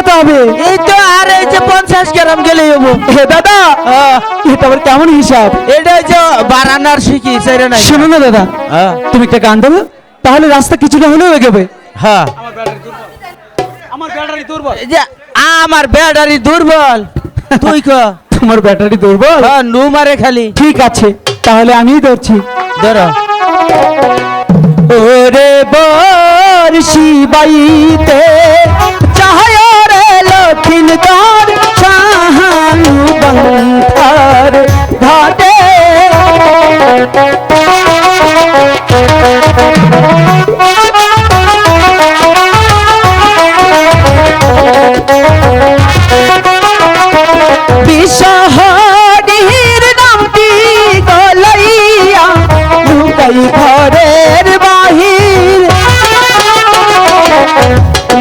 কত হবে। এই তো আর এই যে পঞ্চাশ গ্রাম গেলেই হব। হে দাদা হ্যাঁ, এটা আবার কেমন হিসাব? এটা যে শিখি সেটা নাই। শোনো না দাদা হ্যাঁ, তুমি একটা গান দেবো তাহলে রাস্তা কিছুটা হলেও এগোবে। হ্যাঁ। আমার ব্যাটারি দুর্বল। আমার ব্যাটারি দুর্বল। তুই ক? তোমার ব্যাটারি দুর্বল? হ্যাঁ, নু মারে খালি। ঠিক আছে তাহলে আমিই ধরছি। ধর। ওরে বর্ষি বাইতে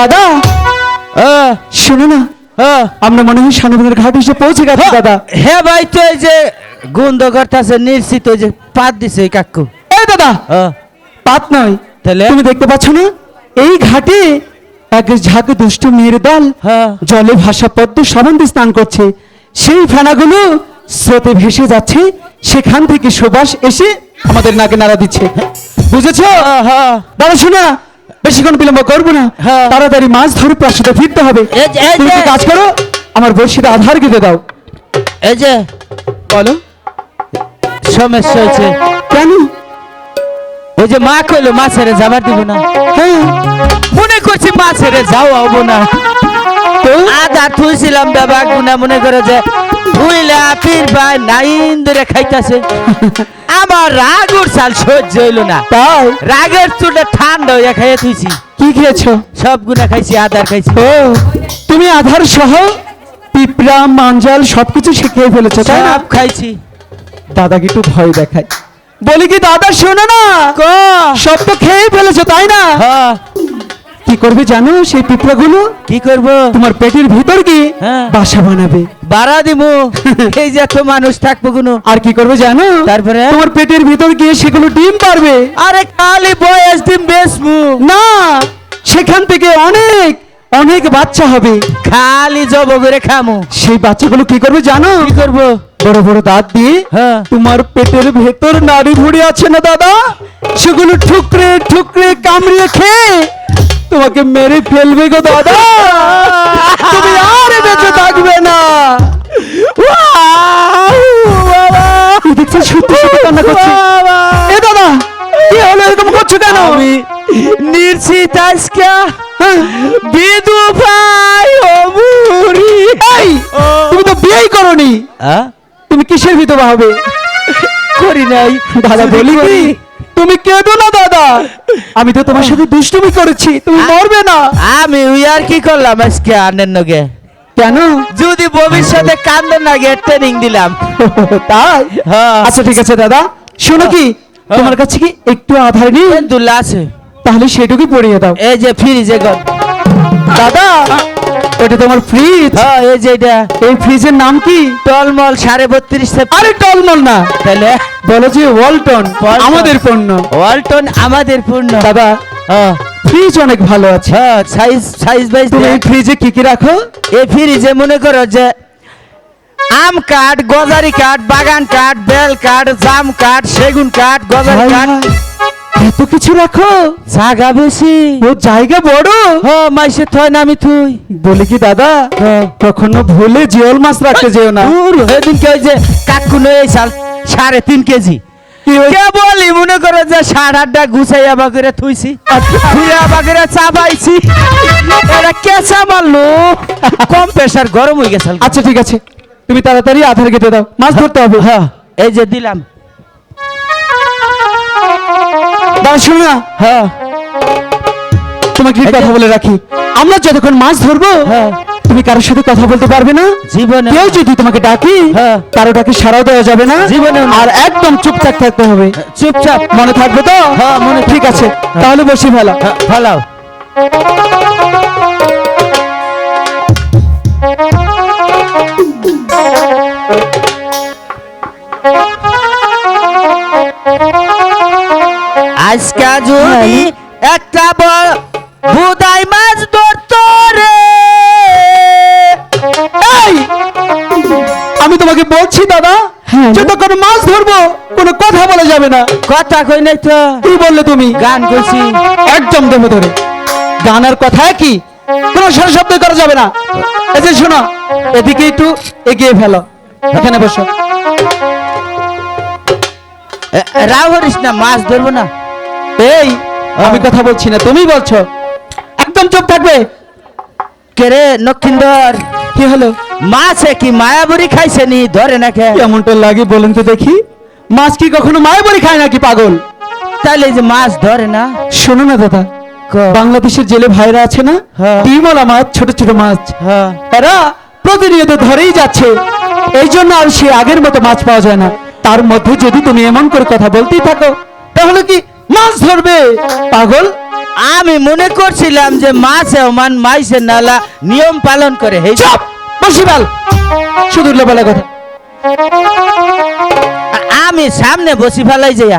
দাদা। হ্যাঁ, শুনো না। হ্যাঁ। আমরা মনে হয় ঘাট এসে পৌঁছে গেছি দাদা। হ্যাঁ ভাই তো এই যে নিশ্চিত ওই যে পাত দিছে ওই কাকু। এই দাদা। হ্যাঁ, পাত নয়। তাহলে? তুমি দেখতে পাচ্ছ না? এই ঘাটে এক ঝাঁক দুষ্ট মেয়ের দল হ্যাঁ। জলে ভাসা পদ্ম সাবন্দে স্নান করছে। সেই ফেনাগুলো স্রোতে ভেসে যাচ্ছে। সেখান থেকে সুবাস এসে আমাদের নাকে নাড়া দিচ্ছে। বুঝেছ? হ্যাঁ। দাদা শোনা বেশিক্ষণ বিলম্ব করব না। হ্যাঁ। তাড়াতাড়ি মাছ ধরে প্রাসাদে ফিরতে হবে। তুমি কাজ করো আমার বর্ষিতে আধার কেটে দাও। এই যে। বলো। সমস্যা হয়েছে। কেন? ওই যে মা কইলো মা ছেড়ে যাবার দিব না। হ্যাঁ। মনে করছি মা ছেড়ে যাও হব না। আদা থুইছিলাম বাবা গুনা মনে করে যে ভুইলা ভাই নাইন ধরে খাইতাছে। আমার রাগুর সাল সহ্য হইল না। তাই? রাগের ঠান্ডা হইয়া খাইয়া থুইছি। কি খেয়েছো? সব খাইছি আদার খাইছি। ও তুমি আধার সহ পিঁপড়া মাঞ্জাল সবকিছু শিখিয়ে ফেলেছো তাই না? সব খাইছি। দাদাকে একটু ভয় দেখায় বলি কি দাদা শোনো না? ক? সব তো খেয়ে ফেলেছো তাই না? হ্যাঁ, কি করবে জানো? সেই পিঁপড়াগুলো? কি করব? তোমার পেটের ভিতর গিয়ে হ্যাঁ। বাসা বানাবে। বাড়া দিমু। এই যে এত মানুষ থাকব কোনো। আর কি করবে জানো? তারপরে? তোমার পেটের ভিতর গিয়ে সেগুলো ডিম পারবে। আরে কালি বয়স দিন বেশমু না সেখান থেকে অনেক অনেক বাচ্চা হবে। খালি জব করে খামু। সেই বাচ্চাগুলো কি করবে জানো? কি করব? বড় বড় দাঁত দিয়ে হ্যাঁ। তোমার পেটের ভেতর নাড়ি ভুড়ি আছে না দাদা? সেগুলো ঠুকরে ঠুকরে কামড়িয়ে খেয়ে তোমাকে মেরে ফেলবে গো দাদা। তুমি আর বেঁচে থাকবে না। এই দেখছ সত্যি সত্যি কান্না করছে। এ দাদা কি হলো এরকম করছ কেন? আমি নির্চিত আজকে? বিদু ভাই অমুরি এই, তুমি তো বিয়েই করনি। তুমি কিসের বিধবা হবে? করি নাই দাদা বলি তুমি কেঁদো না দাদা। আমি তো তোমার সাথে দুষ্টুমি করেছি তুমি মরবে না। আমি ওই আর কি করলাম আজকে আনের নগে? কেন? যদি ভবিষ্যতে কান্দের নাগে ট্রেনিং দিলাম। তাই। আচ্ছা ঠিক আছে দাদা। শোনো কি। তোমার কাছে কি একটু আধার নেই? দুল্লা আছে। তাহলে সেটুকু পড়িয়ে দাও। এই যে ফ্রিজে গন দাদা! ওটা তোমার ফ্রিজ হ্যাঁ এই যে এটা। এই ফ্রিজের নাম কি? টলমল সাড়ে বত্রিশ আরে টলমল না। তাহলে বলো যে ওয়ালটন। আমাদের পণ্য। ওয়ালটন আমাদের পূর্ণ দাদা হ্যাঁ। ফ্রিজ অনেক ভালো আছে। হ্যাঁ সাইজ সাইজ বাইজ তুমি এই ফ্রিজে কি কি রাখো? এই ফ্রিজে মনে করো যে আম কাঠ গজারি কাঠ বাগান কাঠ বেল কাঠ জাম কাঠ সেগুন কাঠ গজারি কাঠ। হায়, এত কিছু রাখো। জাগা বেশি। ও জায়গা বড়? হ মাইসে থয় না আমি তুই বলি কি দাদা কখনো ভুলে জিওল মাছ রাখতে যেও না। দূর সেদিন কে ওই যে কাকুনো এই সাল সাড়ে তিন কেজি। কি হয়েছে? মনে করো যে আটটা গুছাইয়া বাগরে থুইছি। থুইয়া বাগরে চাবাইছি। এটা কেঁচা মারলো কম প্রেশার গরম হয়ে গেছে আচ্ছা ঠিক আছে। তুমি তাড়াতাড়ি আধার কেটে দাও। মাছ ধরতে হবে। হ্যাঁ এই যে দিলাম। শোনো না? হ্যাঁ। তোমাকে একটু কথা বলে রাখি? আমরা যতক্ষণ মাছ ধরবো হ্যাঁ। তুমি কারোর সাথে কথা বলতে পারবে না? জীবনে কেউ যদি তোমাকে ডাকি হ্যাঁ। কারও ডাকে সারাও দেওয়া যাবে না। জীবনে আর একদম চুপচাপ থাকতে হবে। চুপচাপ। মনে থাকবে তো? হ্যাঁ, মনে ঠিক আছে তাহলে বসি ফেলা ফালাও আজকা যদি একটা বড় বুদাই মাছ ধরতো রে। আমি তোমাকে বলছি দাদা হ্যাঁ। মাছ ধরবো কোনো কথা বলা যাবে না। কথা কই নাই তো? কি বললে তুমি? গান কইছি একদম দেবো ধরে। গানের কথা কি কোনো সারা শব্দ করা যাবে না। এই যে শোনো এদিকে একটু এগিয়ে ফেলো। এখানে বসো। রাও হরিস না মাছ ধরবো না? এই আমি কথা বলছি না তুমি বলছো। একদম চুপ থাকবে। কে রে নক্ষিন্দর? কি হলো? মাছে কি মায়াবুরি খাইছে নি? ধরে না খে কেমনটা লাগে বলুন তো দেখি। মাছ কি কখনো মায়ের বাড়ি খায় নাকি পাগল? তাহলে যে মাছ ধরে না। শোনো না দাদা বাংলাদেশের জেলে ভাইরা আছে না? হ্যাঁ। ডিমলা মাছ ছোট ছোট মাছ। হ্যাঁ। এরা প্রতিনিয়ত ধরেই যাচ্ছে। এই জন্য আর সে আগের মতো মাছ পাওয়া যায় না। তার মধ্যে যদি তুমি এমন করে কথা বলতেই থাকো তাহলে কি মাছ ধরবে। পাগল? আমি মনে করছিলাম যে মাছ মান মাইসে নালা নিয়ম পালন করে হে চুপ! বসিবাল শুধু বলা কথা। আমি সামনে বসি ফেলাই যাইয়া।